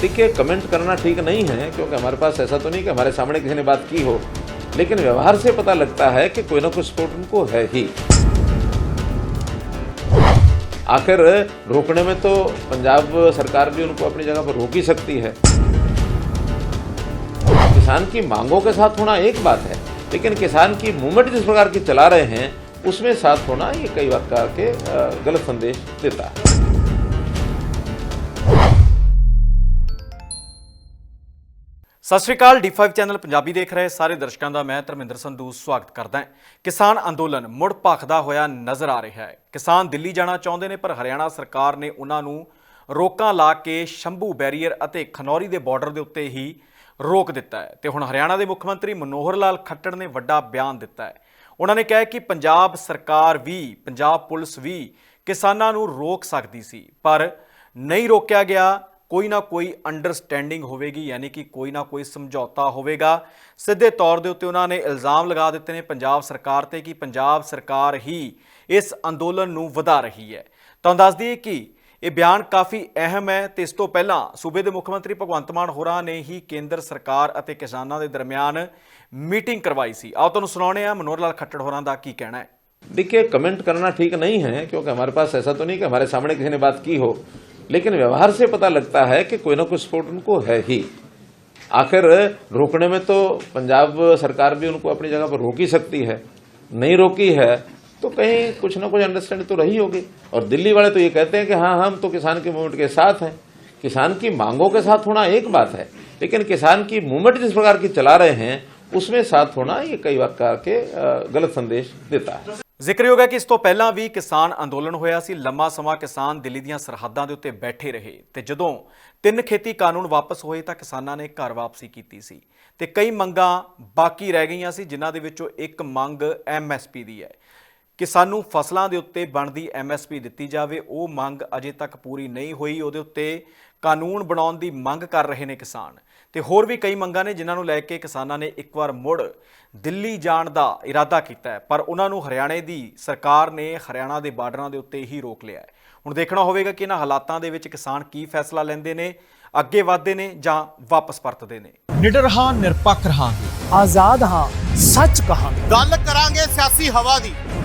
देखिए कमेंट करना ठीक नहीं है, क्योंकि हमारे पास ऐसा तो नहीं कि हमारे सामने किसी ने बात की हो। लेकिन व्यवहार से पता लगता है कि कोई ना कोई सपोर्ट उनको है ही। आखिर रोकने में तो पंजाब सरकार भी उनको अपनी जगह पर रोक ही सकती है। किसान की मांगों के साथ होना एक बात है, लेकिन किसान की मूवमेंट जिस प्रकार की चला रहे हैं, उसमें साथ होना ये कई बार के गलत संदेश देता है। ਸਤਿ ਸ਼੍ਰੀ ਅਕਾਲ D5 ਚੈਨਲ ਪੰਜਾਬੀ ਦੇਖ ਰਹੇ ਸਾਰੇ ਦਰਸ਼ਕਾਂ ਦਾ ਮੈਂ ਧਰਮਿੰਦਰ ਸੰਧੂ ਸਵਾਗਤ ਕਰਦਾ ਹਾਂ। ਕਿਸਾਨ ਅੰਦੋਲਨ ਮੁੜ ਭਖਦਾ ਹੋਇਆ ਨਜ਼ਰ ਆ ਰਿਹਾ ਹੈ। ਕਿਸਾਨ ਦਿੱਲੀ ਜਾਣਾ ਚਾਹੁੰਦੇ ਨੇ, ਪਰ ਹਰਿਆਣਾ ਸਰਕਾਰ ਨੇ ਉਹਨਾਂ ਨੂੰ ਰੋਕਾਂ ਲਾ ਕੇ ਸ਼ੰਭੂ ਬੈਰੀਅਰ ਅਤੇ ਖਨੌਰੀ ਦੇ ਬਾਰਡਰ ਦੇ ਉੱਤੇ ਹੀ ਰੋਕ ਦਿੱਤਾ ਹੈ। ਤੇ ਹੁਣ ਹਰਿਆਣਾ ਦੇ ਮੁੱਖ ਮੰਤਰੀ ਮਨੋਹਰ ਲਾਲ ਖੱਟੜ ਨੇ ਵੱਡਾ ਬਿਆਨ ਦਿੱਤਾ ਹੈ। ਉਹਨਾਂ ਨੇ ਕਿਹਾ ਕਿ ਪੰਜਾਬ ਸਰਕਾਰ ਵੀ, ਪੰਜਾਬ ਪੁਲਿਸ ਵੀ ਕਿਸਾਨਾਂ ਨੂੰ ਰੋਕ ਸਕਦੀ ਸੀ, ਪਰ ਨਹੀਂ ਰੋਕਿਆ ਗਿਆ। ਕੋਈ ਨਾ ਕੋਈ ਅੰਡਰਸਟੈਂਡਿੰਗ ਹੋਵੇਗੀ ਯਾਨੀ ਕਿ ਕੋਈ ਨਾ ਕੋਈ ਸਮਝੌਤਾ ਹੋਵੇਗਾ ਸਿੱਧੇ ਤੌਰ ਦੇ ਉੱਤੇ ਉਹਨਾਂ ਨੇ ਇਲਜ਼ਾਮ ਲਗਾ ਦਿੱਤੇ ਨੇ ਪੰਜਾਬ ਸਰਕਾਰ ਤੇ ਕਿ ਪੰਜਾਬ ਸਰਕਾਰ ਹੀ ਇਸ ਅੰਦੋਲਨ ਨੂੰ ਵਧਾ ਰਹੀ ਹੈ ਤੁਹਾਨੂੰ ਦੱਸ ਦਈਏ ਕਿ ਇਹ ਬਿਆਨ ਕਾਫੀ ਅਹਿਮ ਹੈ ਤੇ ਇਸ ਤੋਂ ਪਹਿਲਾਂ ਸੂਬੇ ਦੇ ਮੁੱਖ ਮੰਤਰੀ ਭਗਵੰਤ ਮਾਨ ਹੋਰਾਂ ਨੇ ਹੀ ਕੇਂਦਰ ਸਰਕਾਰ ਅਤੇ ਕਿਸਾਨਾਂ ਦੇ ਦਰਮਿਆਨ ਮੀਟਿੰਗ ਕਰਵਾਈ ਸੀ ਆਓ ਤੁਹਾਨੂੰ ਸੁਣਾਉਣੇ ਆ ਮਨੋਹਰ ਲਾਲ ਖੱਟੜ ਹੋਰਾਂ ਦਾ ਕੀ ਕਹਿਣਾ ਹੈ देखिए कमेंट करना ठीक नहीं है क्योंकि हमारे पास ऐसा तो नहीं कि हमारे सामने किसी ने बात की हो लेकिन व्यवहार से पता लगता है कि कोई ना कोई सपोर्ट उनको है ही। आखिर रोकने में तो पंजाब सरकार भी उनको अपनी जगह पर रोक सकती है, नहीं रोकी है तो कहीं कुछ ना कुछ अंडरस्टैंड तो रही होगी। और दिल्ली वाले तो ये कहते हैं कि हाँ हम तो किसान के मूवमेंट के साथ हैं। किसान की मांगों के साथ होना एक बात है, लेकिन किसान की मूवमेंट जिस प्रकार की चला रहे हैं, उसमें साथ होना ये कई बार के गलत संदेश देता है। ਜ਼ਿਕਰਯੋਗ ਹੈ ਕਿ ਇਸ ਤੋਂ ਪਹਿਲਾਂ ਵੀ ਕਿਸਾਨ ਅੰਦੋਲਨ ਹੋਇਆ ਸੀ। ਲੰਮਾ ਸਮਾਂ ਕਿਸਾਨ ਦਿੱਲੀ ਦੀਆਂ ਸਰਹੱਦਾਂ ਦੇ ਉੱਤੇ ਬੈਠੇ ਰਹੇ ਤੇ ਜਦੋਂ ਤਿੰਨ ਖੇਤੀ ਕਾਨੂੰਨ ਵਾਪਸ ਹੋਏ ਤਾਂ ਕਿਸਾਨਾਂ ਨੇ ਘਰ ਵਾਪਸੀ ਕੀਤੀ ਸੀ ਤੇ ਕਈ ਮੰਗਾਂ ਬਾਕੀ ਰਹਿ ਗਈਆਂ ਸੀ, ਜਿਨ੍ਹਾਂ ਦੇ ਵਿੱਚੋਂ ਇੱਕ ਮੰਗ ਐਮਐਸਪੀ ਦੀ ਹੈ। ਕਿ ਸਾਨੂੰ ਫਸਲਾਂ ਦੇ ਉੱਤੇ ਬਣਦੀ ਐਮਐਸਪੀ ਦਿੱਤੀ ਜਾਵੇ ਉਹ ਮੰਗ ਅਜੇ ਤੱਕ ਪੂਰੀ ਨਹੀਂ ਹੋਈ। ਉਹਦੇ ਉੱਤੇ ਕਾਨੂੰਨ ਬਣਾਉਣ ਦੀ ਮੰਗ ਕਰ ਰਹੇ ਨੇ ਕਿਸਾਨ। ਤੇ ਹੋਰ ਵੀ ਕਈ ਮੰਗਾਂ ਨੇ ਜਿਨ੍ਹਾਂ ਨੂੰ ਲੈ ਕੇ ਕਿਸਾਨਾਂ ਨੇ ਇੱਕ ਵਾਰ ਮੁੜ ਦਿੱਲੀ ਜਾਣ ਦਾ ਇਰਾਦਾ ਕੀਤਾ ਹੈ। ਪਰ ਉਹਨਾਂ ਨੂੰ ਹਰਿਆਣੇ ਦੀ ਸਰਕਾਰ ਨੇ ਹਰਿਆਣਾ ਦੇ ਬਾਰਡਰਾਂ ਦੇ ਉੱਤੇ ਹੀ ਰੋਕ ਲਿਆ ਹੈ। ਹੁਣ ਦੇਖਣਾ ਹੋਵੇਗਾ ਕਿ ਇਹਨਾਂ ਹਾਲਾਤਾਂ ਦੇ ਵਿੱਚ ਕਿਸਾਨ ਕੀ ਫੈਸਲਾ ਲੈਂਦੇ ਨੇ ਅੱਗੇ ਵਧਦੇ ਨੇ ਜਾਂ ਵਾਪਸ ਪਰਤਦੇ ਨੇ। ਨਿਡਰ ਹਾਂ ਨਿਰਪੱਖ ਰਹਾਂਗੇ। ਆਜ਼ਾਦ ਹਾਂ ਸੱਚ ਕਹਾਂਗੇ। ਗੱਲ ਕਰਾਂਗੇ ਸਿਆਸੀ ਹਵਾ ਦੀ।